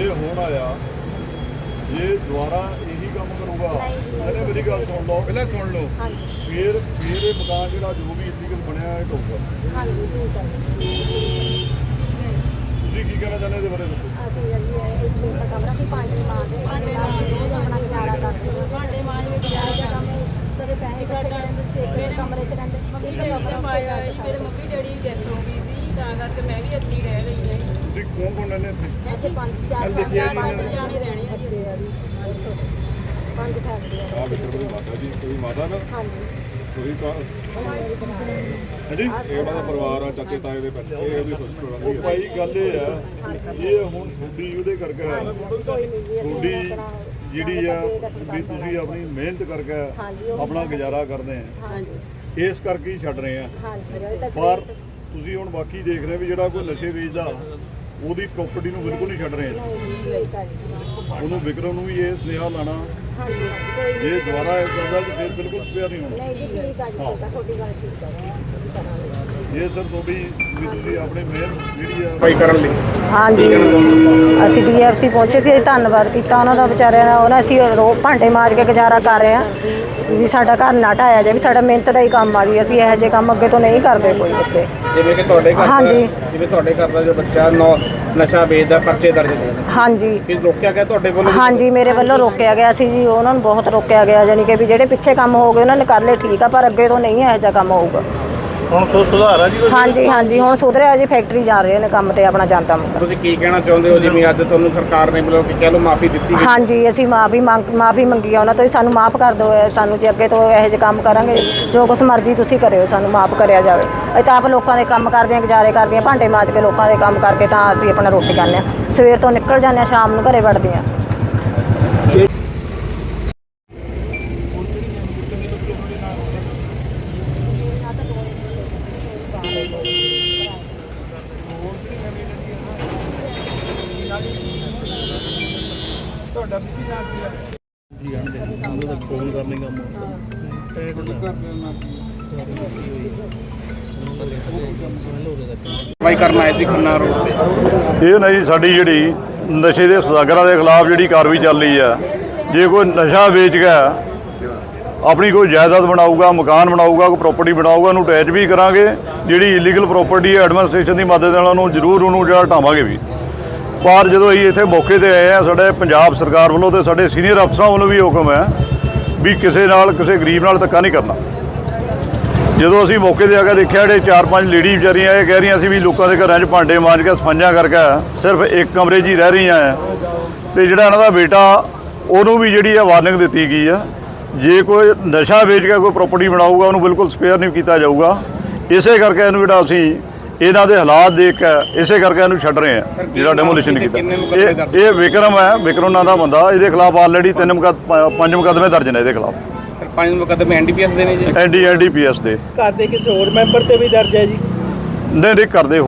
ਜੇ ਹੁਣ ਆਇਆ ਇਹ ਦੁਬਾਰਾ ਇਹੀ ਕੰਮ ਕਰੂਗਾ ਇਹਨੇ ਮੇਰੀ ਗੱਲ ਸੁਣ ਲਓ। ਪਹਿਲਾਂ ਸੁਣ ਲਓ। ਹਾਂਜੀ। ਫਿਰ ਫਿਰ ਇਹ ਮਕਾਨ ਜਿਹੜਾ ਜੋ ਵੀ ਇਲੀਗਲ ਬਣਿਆ ਹੈ ਢੋਊਗਾ ਹਾਂਜੀ ਠੀਕ ਹੈ। ਤੁਸੀਂ ਕੀ ਕਹਿਣਾ ਚਾਹੁੰਦੇ ਇਹਦੇ ਬਾਰੇ ਦੱਸੋ? ਅਸੀਂ ਜੀ ਇਹ ਇੱਕ ਮਿੰਟ ਦਾ ਕਮਰਾ ਸੀ ਪਾਣੀ ਮਾਰਦੇ ਪਾਣੀ ਮਾਰਦੇ ਰੋਜ਼ ਆਪਣਾ ਗੁਜ਼ਾਰਾ ਕਰਦੇ ਹਾਂ। ਭਾਂਡੇ ਮਾਰਦੇ ਗੁਜ਼ਾਰਾ ਦਾ ਕੰਮ ਕਦੇ ਪੈਸੇ ਇਕੱਠੇ ਕਰਨ ਦੇ ਮੇਰੇ ਕਮਰੇ 'ਚ ਰਹਿੰਦੇ ਮੰਮੀ ਹੈ ਮੇਰੇ ਮੰਮੀ ਡੈਡੀ ਦੀ ਡੈਥ ਹੋ ਗਈ ਸੀ। ਤਾਂ ਕਰਕੇ ਮੈਂ ਵੀ ਇੱਥੇ ਹੀ ਰਹਿ ਰਹੀ ਹਾਂ। ਤੁਸੀਂ ਕੌਣ ਕੌਣ ਰਹਿੰਦੇ ਇੱਥੇ? ਇੱਥੇ ਪੰਜ ਚਾਰ ਲਿਖਿਆ ਪੰਜ ਜੀ ਇਹਨਾਂ ਜਾਣੇ ਰਹਿਣੇ ਆ ਜੀ। ਪੰਜ ਫੈਮਲੀਆਂ ਆ ਬਿੱਟਰ ਦੀ ਮਾਤਾ ਜੀ ਕੋਈ ਮਾਤਾ ਨਾ? ਹਾਂਜੀ। ਤੁਸੀਂ ਤਾਂ ਹਾਂਜੀ? ਇਹ ਉਹਨਾਂ ਦਾ ਪਰਿਵਾਰ ਆ ਚਾਚੇ ਤਾਏ ਦੇ ਬੱਚੇ ਇਹ ਉਹਦੀ ਸਿਸਟਰ ਰਹਿੰਦੀ ਹੈ ਭਾਈ ਗੱਲ ਇਹ ਆ ਇਹ ਹੁਣ ਤੁਹਾਡੀ ਉਹਦੇ ਕਰਕੇ ਆ। ਤੁਹਾਡੀ ਆਪਣਾ ਜਿਹੜੀ ਆ ਵੀ ਤੁਸੀਂ ਆਪਣੀ ਮਿਹਨਤ ਕਰਕੇ ਆਪਣਾ ਗੁਜ਼ਾਰਾ ਕਰਦੇ ਆ। ਹਾਂਜੀ। ਇਸ ਕਰਕੇ ਹੀ ਛੱਡ ਰਹੇ ਆ। ਪਰ ਤੁਸੀਂ ਹੁਣ ਬਾਕੀ ਦੇਖ ਰਹੇ ਵੀ ਜਿਹੜਾ ਕੋਈ ਨਸ਼ੇ ਵੇਚਦਾ ਉਹਦੀ ਪ੍ਰਾਪਰਟੀ ਨੂੰ ਬਿਲਕੁਲ ਨਹੀਂ ਛੱਡ ਰਹੇ। ਉਹਨੂੰ ਵਿਕਰਮ ਨੂੰ ਵੀ ਇਹ ਸੁਨੇਹਾ ਲਾਣਾ ਜੇ ਦੁਬਾਰਾ ਇਹ ਕਰਦਾ ਤਾਂ ਫਿਰ ਬਿਲਕੁਲ ਸਪੇਅਰ ਨਹੀਂ ਹੋਣਾ। ਨਹੀਂ ਜੀ ਠੀਕ ਹੈ ਜੀ ਠੀਕ ਹੈ ਤੁਹਾਡੀ ਗੱਲ ਠੀਕ ਹੈ ਅਸੀਂ ਕਰਾਂਗੇ ਇਹ ਸਰ ਤੁਹਾਡੀ ਵੀ ਤੁਸੀਂ ਆਪਣੀ ਮਿਹਨਤ ਜਿਹੜੀ ਆ ਭਾਈ ਕਰਨ ਲਈ। ਹਾਂਜੀ। ਅਸੀਂ ਡੀਐਫਸੀ ਪਹੁੰਚੇ ਸੀ ਅਸੀਂ ਧੰਨਵਾਦ ਕੀਤਾ ਉਹਨਾਂ ਦਾ ਵਿਚਾਰਿਆਂ ਦਾ ਉਹਨਾਂ ਅਸੀਂ ਰੋ ਭਾਂਡੇ ਮਾਜ ਕੇ ਗੁਜ਼ਾਰਾ ਕਰ ਰਹੇ ਹਾਂ ਵੀ ਸਾਡਾ ਘਰ ਨਾ ਢਾਇਆ ਜਾਏ ਵੀ ਸਾਡਾ ਮਿਹਨਤ ਦਾ ਹੀ ਕੰਮ ਆ ਵੀ ਅਸੀਂ ਇਹੋ ਜਿਹੇ ਕੰਮ ਅੱਗੇ ਤੋਂ ਨਹੀਂ ਕਰਦੇ ਕੋਈ ਬੱਚੇ ਜਿਵੇਂ ਕਿ ਤੁਹਾਡੇ ਘਰ ਦਾ ਹਾਂਜੀ। ਜਿਵੇਂ ਤੁਹਾਡੇ ਘਰ ਦਾ ਜੋ ਬੱਚਾ ਨੌ ਨਸ਼ਾ ਵੇਚਦਾ ਪਰਚੇ ਦਰਜ ਨੇ ਹਾਂਜੀ। ਕਿ ਰੋਕਿਆ ਗਿਆ ਤੁਹਾਡੇ ਵੱਲੋਂ ਹਾਂਜੀ ਮੇਰੇ ਵੱਲੋਂ ਰੋਕਿਆ ਗਿਆ ਸੀ ਜੀ ਉਹਨਾਂ ਨੂੰ ਬਹੁਤ ਰੋਕਿਆ ਗਿਆ ਜਾਨੀ ਕਿ ਵੀ ਜਿਹੜੇ ਪਿੱਛੇ ਕੰਮ ਹੋ ਗਏ ਉਹਨਾਂ ਨੇ ਕਰ ਲਏ ਠੀਕ ਆ ਪਰ ਅੱਗੇ ਤੋਂ ਨਹੀਂ ਇਹੋ ਜਿਹਾ ਕੰਮ ਹੋਊਗਾ। ਹੁਣ ਸੋ ਸੁਧਾਰ ਆ ਜੀ ਹਾਂਜੀ ਹਾਂਜੀ ਹੁਣ ਸੁਧਰਿਆ ਜੀ ਫੈਕਟਰੀ ਜਾ ਰਹੇ ਨੇ ਕੰਮ ਤੇ ਆਪਣਾ ਜਾਂਦਾ ਮੁੰਡਾ ਤੁਸੀਂ ਕੀ ਕਹਿਣਾ ਚਾਹੁੰਦੇ ਹੋ? ਜਿਵੇਂ ਅੱਜ ਤੁਹਾਨੂੰ ਸਰਕਾਰ ਨੇ ਮਤਲਬ ਕਿ ਕਹਿ ਲਓ ਮਾਫੀ ਦਿੱਤੀ ਗਈ। ਹਾਂਜੀ ਅਸੀਂ ਮਾਫੀ ਮੰਗ ਮਾਫੀ ਮੰਗੀ ਆ ਉਹਨਾਂ ਤੋਂ ਵੀ ਸਾਨੂੰ ਮਾਫ ਕਰ ਦਿਓ ਇਹ ਸਾਨੂੰ ਜੇ ਅੱਗੇ ਤੋਂ ਇਹੋ ਜਿਹੇ ਕੰਮ ਕਰਾਂਗੇ ਜੋ ਕੁਛ ਮਰਜ਼ੀ ਤੁਸੀਂ ਕਰਿਓ ਸਾਨੂੰ ਮਾਫ ਕਰਿਆ ਜਾਵੇ। ਅਸੀਂ ਤਾਂ ਆਪ ਲੋਕਾਂ ਦੇ ਕੰਮ ਕਰਦੇ ਹਾਂ ਗੁਜ਼ਾਰੇ ਕਰਦੇ ਹਾਂ ਭਾਂਡੇ ਮਾਜ ਕੇ ਲੋਕਾਂ ਦੇ ਕੰਮ ਕਰਕੇ ਤਾਂ ਅਸੀਂ ਆਪਣਾ ਰੋਟੀ ਖਾਂਦੇ ਹਾਂ। ਸਵੇਰ ਤੋਂ ਨਿਕਲ ਜਾਂਦੇ ਹਾਂ ਸ਼ਾਮ ਨੂੰ ਘਰੇ ਵੜਦੇ ਹਾਂ। ਤੁਹਾਡਾ ਵੀ ਨਾਮ ਕੀ ਹੈ? ਭਾਈ ਕਰਨ ਆਏ ਸੀ ਖੰਨਾ ਰੋਡ ਤੇ। ਇਹ ਨਹੀਂ ਸਾਡੀ ਜਿਹੜੀ ਨਸ਼ੇ ਦੇ ਸਦਾਗਰਾਂ ਦੇ ਖਿਲਾਫ ਜਿਹੜੀ ਕਾਰਵਾਈ ਚੱਲ ਰਹੀ ਆ ਜੇ ਕੋਈ ਨਸ਼ਾ ਵੇਚ ਗਿਆ ਆਪਣੀ ਕੋਈ ਜਾਇਦਾਦ ਬਣਾਊਗਾ ਮਕਾਨ ਬਣਾਊਗਾ ਕੋਈ ਪ੍ਰਾਪਰਟੀ ਬਣਾਊਗਾ ਉਹਨੂੰ ਅਟੈਚ ਵੀ ਕਰਾਂਗੇ ਜਿਹੜੀ ਇਲੀਗਲ ਪ੍ਰਾਪਰਟੀ ਹੈ ਐਡਮਿਨਿਸਟ੍ਰੇਸ਼ਨ ਦੀ ਮਦਦ ਨਾਲ ਉਹਨੂੰ ਜ਼ਰੂਰ ਉਹਨੂੰ ਜਿਹੜਾ ਹਟਾਵਾਂਗੇ ਵੀ। ਪਰ ਜਦੋਂ ਅਸੀਂ ਇੱਥੇ ਮੌਕੇ ਤੇ ਆਏ ਆ, ਸਾਡੇ ਪੰਜਾਬ ਸਰਕਾਰ ਵੱਲੋਂ ਤੇ ਸਾਡੇ ਸੀਨੀਅਰ ਅਫਸਰਾਂ ਵੱਲੋਂ ਵੀ ਹੁਕਮ ਹੈ ਵੀ ਕਿਸੇ ਨਾਲ ਕਿਸੇ ਗਰੀਬ ਨਾਲ ਧੱਕਾ ਨਹੀਂ ਕਰਨਾ। ਜਦੋਂ ਅਸੀਂ ਮੌਕੇ ਤੇ ਆ ਕੇ ਦੇਖਿਆ, ਜਿਹੜੇ ਚਾਰ ਪੰਜ ਲੇਡੀ ਵਿਚਾਰੀਆਂ ਇਹ ਕਹਿ ਰਹੀਆਂ ਸੀ ਵੀ ਲੋਕਾਂ ਦੇ ਘਰਾਂ 'ਚ ਭਾਂਡੇ ਮਾਂਜ ਕੇ ਸਫਾਈਆਂ ਕਰਕੇ ਸਿਰਫ ਇੱਕ ਕਮਰੇ 'ਚ ਹੀ ਰਹਿ ਰਹੀਆਂ ਆ ਤੇ ਜਿਹੜਾ ਇਹਨਾਂ ਦਾ ਬੇਟਾ, ਉਹਨੂੰ ਵੀ ਜਿਹੜੀ ਆ ਵਾਰਨਿੰਗ ਦਿੱਤੀ ਗਈ ਆ, ਜੇ ਕੋਈ ਨਸ਼ਾ ਵੇਚ ਕੇ ਕੋਈ ਪ੍ਰਾਪਰਟੀ ਬਣਾਊਗਾ, ਉਹਨੂੰ ਬਿਲਕੁਲ ਸਪੇਅਰ ਨਹੀਂ ਕੀਤਾ ਜਾਊਗਾ। ਇਸੇ ਕਰਕੇ ਇਹਨੂੰ ਜਿਹੜਾ ਅਸੀਂ ਇਹਨਾਂ ਦੇ ਹਾਲਾਤ ਦੇਖ ਕੇ ਇਸੇ ਕਰਕੇ ਇਹਨੂੰ ਛੱਡ ਰਹੇ ਆ ਜਿਹੜਾ ਡੈਮੋਲੀਸ਼ਨ ਕੀਤਾ। ਇਹ? ਇਹ ਵਿਕਰਮ ਹੈ ਵਿਕਰਮ ਨਾਂ ਦਾ ਬੰਦਾ ਇਹਦੇ ਖਿਲਾਫ ਆਲਰੇਡੀ ਤਿੰਨ ਮੁਕੱਦ ਪੰਜ ਮੁਕੱਦਮੇ ਦਰਜ ਨੇ ਇਹਦੇ ਖਿਲਾਫ। ਫਿਰ ਪੰਜ ਮੁਕੱਦਮੇ ਐਨਡੀਪੀਐਸ ਦੇ ਨੇ ਜੀ? ਐਨਡੀ ਐਨਡੀਪੀਐਸ ਦੇ। ਘਰ ਦੇ ਕਿਸੇ ਹੋਰ ਮੈਂਬਰ ਤੇ ਵੀ ਦਰਜ ਹੈ ਜੀ? ਨਹੀਂ ਨਹੀਂ ਕਰਦੇ